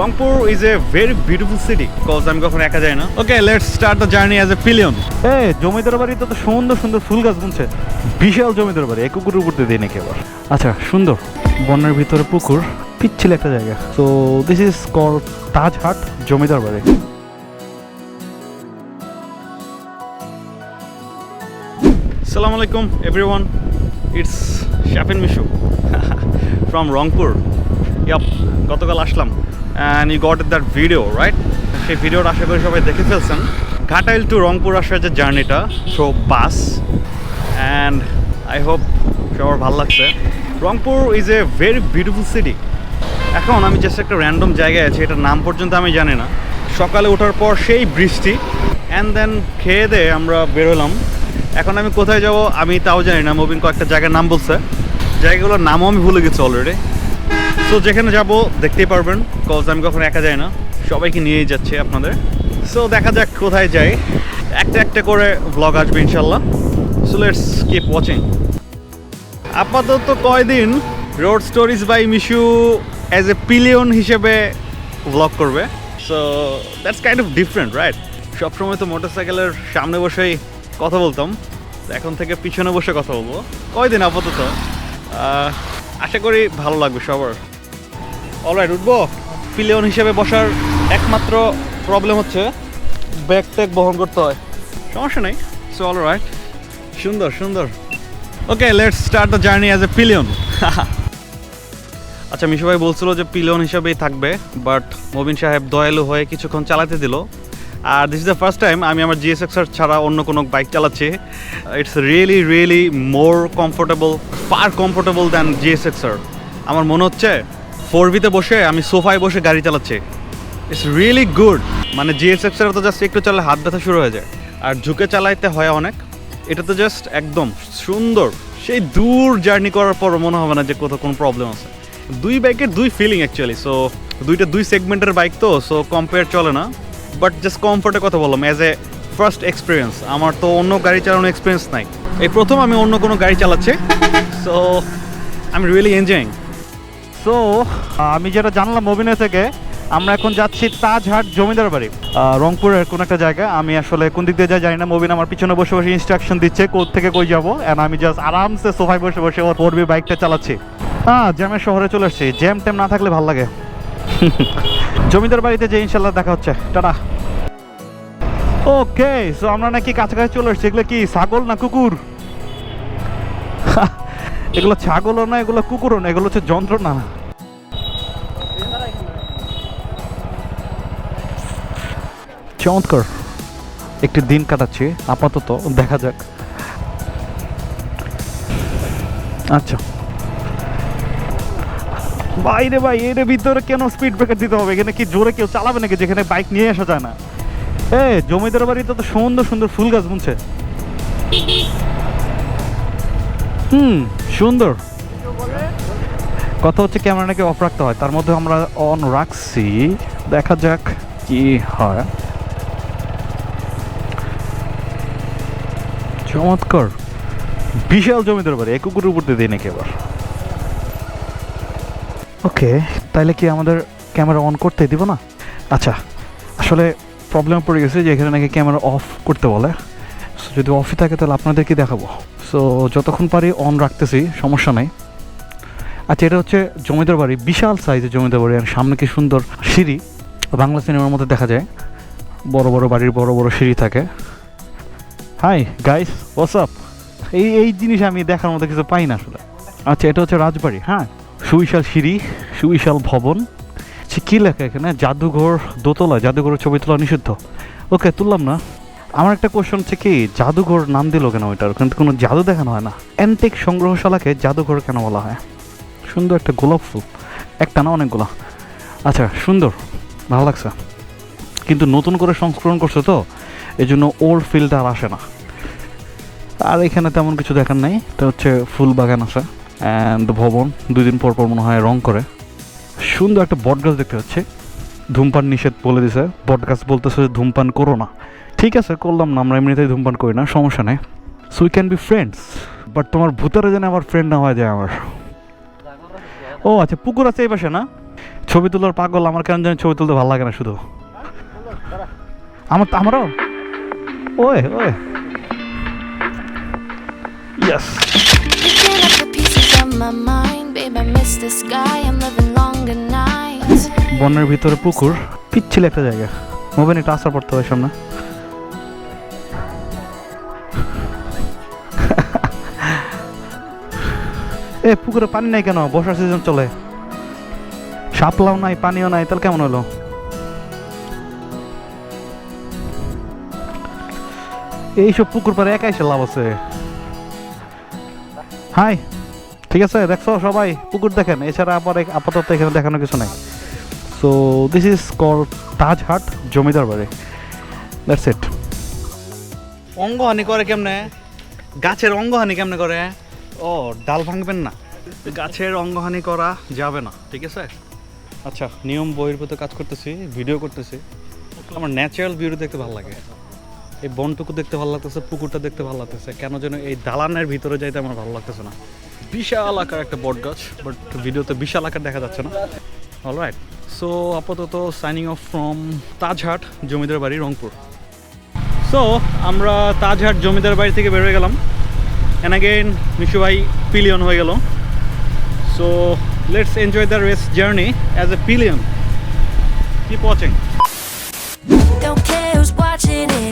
Rangpur is a very beautiful city cause আমি কখনো একা যাই না। Okay let's start the journey as a pillion এ জমিদার বাড়িতে তো সুন্দর সুন্দর ফুল গাছ বুনছে বিশাল জমিদার বাড়ি এই কুকুরের উপর দিয়ে দিই নাকি আবার? আচ্ছা সুন্দর। বনের ভিতরে পুকুর পিচ্ছিল একটা জায়গা। তো this is call Tajhat Zamindar Bari. সালাম আলাইকুম everyone it's Shafin Mishu from Rangpur yup গতকাল আসলাম। And you got that video right সেই ভিডিওটা আশা করি সবাই দেখে ফেলছেন। ঘাটাইল টু রংপুর আসার যে জার্নিটা through bus and I hope সবার ভালো লাগছে। Rangpur is a very beautiful city এখন আমি জাস্ট একটা র্যান্ডম জায়গায় আছি, এটার নাম পর্যন্ত আমি জানি না। সকালে ওঠার পর সেই বৃষ্টি অ্যান্ড দেন খেয়ে দিয়ে আমরা বেরোলাম এখন আমি কোথায় যাব আমি তাও জানি না মুভিং কয়েকটা জায়গার নাম বলছে। জায়গাগুলোর নামও আমি ভুলে গেছি অলরেডি সো যেখানে যাব, দেখতেই পারবেন কজ আমি কখনো একা যাই না। সবাইকে নিয়েই যাচ্ছি আপনাদের। সো দেখা যাক কোথায় যাই। একটা একটা করে ব্লগ আসবে ইনশাল্লাহ সো লেটস কিপ ওয়াচিং আপাতত কয়দিন road stories by Mishu as a pillion হিসেবে ব্লগ করবে। So that's kind of different right সবসময় তো মোটরসাইকেলের সামনে বসেই কথা বলতাম। এখন থেকে পিছনে বসে কথা বলব। কয়দিন আপাতত? আশা করি ভালো লাগবে সবার। অলরাইট উঠবো। পিলিয়ন হিসেবে বসার একমাত্র প্রবলেম হচ্ছে ব্যাগ ট্যাগ বহন করতে হয়। সমস্যা নেই। সো অলরাইট সুন্দর সুন্দর। Okay let's start the journey as a pillion আচ্ছা মিশু ভাই বলছিল যে পিলিয়ন হিসাবেই থাকবে বাট মবিন সাহেব দয়ালু হয়ে কিছুক্ষণ চালাতে দিল। আর this is the first time আমি আমার জিএসএক্সার ছাড়া অন্য কোনো বাইক চালাচ্ছি। It's really really more comfortable far comfortable than GSXR আমার মনে হচ্ছে ফোর বিতে বসে আমি সোফায় বসে গাড়ি চালাচ্ছি। ইটস রিয়েলি গুড মানে জিএসএক্সার তো জাস্ট একটু চালালে হাত ব্যথা শুরু হয়ে যায়। আর ঝুঁকে চালাইতে হয় অনেক। এটা তো জাস্ট একদম সুন্দর। সেই দূর জার্নি করার পর মনে হবে না যে কোথাও কোনো প্রবলেম আছে। দুই বাইকের দুই ফিলিং অ্যাকচুয়ালি সো দুইটা দুই সেগমেন্টের বাইক তো সো কম্পেয়ার চলে না। বাট জাস্ট কমফোর্টের কথা বললাম অ্যাজ এ ফার্স্ট এক্সপিরিয়েন্স আমার তো অন্য গাড়ি চালানোর এক্সপিরিয়েন্স নাই। এই প্রথম আমি অন্য কোনো গাড়ি চালাচ্ছি so I am really enjoying so আমি যেটা জানলাম অভিনয় থেকে আমরা এখন যাচ্ছি তাজহাট জমিদার বাড়ি। রংপুরের কোন একটা জায়গা আমি আসলে কোন দিক দিয়ে যাই জানি না। মবিন আমার পিছনে বসে বসে ইনস্ট্রাকশন দিচ্ছে কোথ থেকে কই যাব। এন্ড আমি জাস্ট আরামসে সোফায় বসে বসে ওর পড়বি বাইকটা চালাচ্ছি। হ্যাঁ জ্যামের শহরে চলে এসেছি জ্যাম ট্যাম না থাকলে ভালো লাগে। জমিদার বাড়িতে যে ইনশাল্লাহ দেখা হচ্ছে। টাটা। ওকে সো আমরা নাকি কাছাকাছি চলে এসেছি। এগুলো কি, ছাগল না কুকুর? এগুলো ছাগলও না, এগুলো কুকুরও না, এগুলো হচ্ছে যন্ত্রণা। চমৎকার। একটি দিন কাটাচ্ছি, আপাতত দেখা যাক। আচ্ছা। বাইরে ভাই, এর ভিতরে কেন স্পিড ব্রেকার দিতে হবে? এখানে কি জোরে কেউ চালাবে নাকি? যেখানে বাইক নিয়ে আসা যায় না। এ জমিদার বাড়িতে তো সুন্দর সুন্দর ফুল গাছ বুনছে। হুম, সুন্দর। কথা হচ্ছে ক্যামেরা নাকি অফ রাখতে হয়, তার মধ্যে আমরা অন রাখছি। দেখা যাক কি হয়। চমৎকার। বিশাল জমিদার বাড়ি, এক কুকুরের উপর দিয়ে নাকি এবার ওকে তাইলে কি আমাদের ক্যামেরা অন করতে দিব না? আচ্ছা আসলে প্রবলেম পড়ে গেছে যে এখানে নাকি ক্যামেরা অফ করতে বলে। So, যদি অফই থাকে তাহলে আপনাদেরকে দেখাবো। সো যতক্ষণ পারি অন রাখতেছি সমস্যা নাই। আচ্ছা এটা হচ্ছে জমিদার বাড়ি বিশাল সাইজের জমিদার বাড়ি আর সামনে কি সুন্দর সিঁড়ি। বাংলা সিনেমার মধ্যে দেখা যায়। বড় বড় বাড়ির বড় বড় সিঁড়ি থাকে। হাই গাইস হোয়াটসঅ্যাপ এই এই জিনিস আমি দেখার মতো কিছু পাই না আসলে। আচ্ছা এটা হচ্ছে রাজবাড়ি হ্যাঁ? সুবিশাল সিঁড়ি সুবিশাল ভবন। আচ্ছা, কী লেখা এখানে? জাদুঘর দোতলা জাদুঘরের ছবি তোলা নিষিদ্ধ। ওকে তুললাম না। আমার একটা কোশ্চেন হচ্ছে কি জাদুঘর নাম দিল কেন ওইটার? কিন্তু কোনো জাদু দেখানো হয় না। অ্যান্টিক সংগ্রহশালাকে জাদুঘর কেন বলা হয়? সুন্দর একটা গোলাপ ফুল। একটা না অনেকগুলো? আচ্ছা সুন্দর। ভালো লাগছে। কিন্তু নতুন করে সংস্করণ করছে তো এই জন্য ওল্ড ফিল্ড আর আসে না। আর এখানে তেমন কিছু দেখার নাই। এটা হচ্ছে ফুল বাগান আছে। অ্যান্ড ভবন দুই দিন পর পর মনে হয় রং করে। সুন্দর একটা বট গাছ দেখতে পাচ্ছি। ধূমপান নিষেধ বলে দিছে। বট গাছ বলতেছে যে ধূমপান করো না। ঠিক আছে, করলাম না, আমরা এমনিতেই ধূমপান করি না, সমস্যা নেই। So we can be friends but তোমার ভূতারে যেন আমার ফ্রেন্ড না হয়ে যায় আমার। ও আচ্ছা পুকুর আছে এই পাশে, না? ছবি তোলার পাগল, আমার কেন জানি ছবি তুলতে ভালো লাগে না শুধু। আমার আমারও? ওয়ে ওয়ে ইয়েস বনের ভিতরে পুকুর, পিচ্ছিল একটা জায়গা। মোবাইল একটু আসার পড়তে হবে সামনে। এ, পুকুরে পানি নাই কেন? বর্ষার সিজন চলে। শাপলাও নাই, পানিও নাই, তাহলে কেমন হলো? এইসব পুকুর পারে একাই সে লাভ আছে। হাই। ঠিক আছে, দেখছ সবাই? পুকুর দেখেন, এছাড়া আবার আপাতত এখানে দেখানো কিছু নাই। So this is call Tajhat Zamindar Bari. That's it অঙ্গহানি করে কেমনে? গাছের অঙ্গহানি কেমনে করে? ও, ডাল ভাঙবেন না। গাছের অঙ্গহানি করা যাবে না, ঠিক আছে? আচ্ছা নিয়ম বহির্ভূত কাজ করতেছি, ভিডিও করতেছি। আমার ন্যাচারাল ভিউ দেখতে ভালো লাগে। এই বনটুকু দেখতে ভালো লাগতেছে, পুকুরটা দেখতে ভালো লাগতেছে। কেন যেন এই দালানের ভিতরে যাইতে আমার ভালো লাগতেছে না। বিশাল আকার একটা বট গাছ বাট ভিডিওতে বিশাল আকার দেখা যাচ্ছে না। অলরাইট সো আপাতত signing off from Tajhat, Zamindar Bari Rangpur. So আমরা তাজহাট, জমিদার বাড়ি থেকে বেরোয় গেলাম। অ্যান্ড অ্যাগেন মিশু ভাই পিলিয়ন হয়ে গেল। So let's enjoy the rest journey as a pillion keep watching Don't care who's watching it.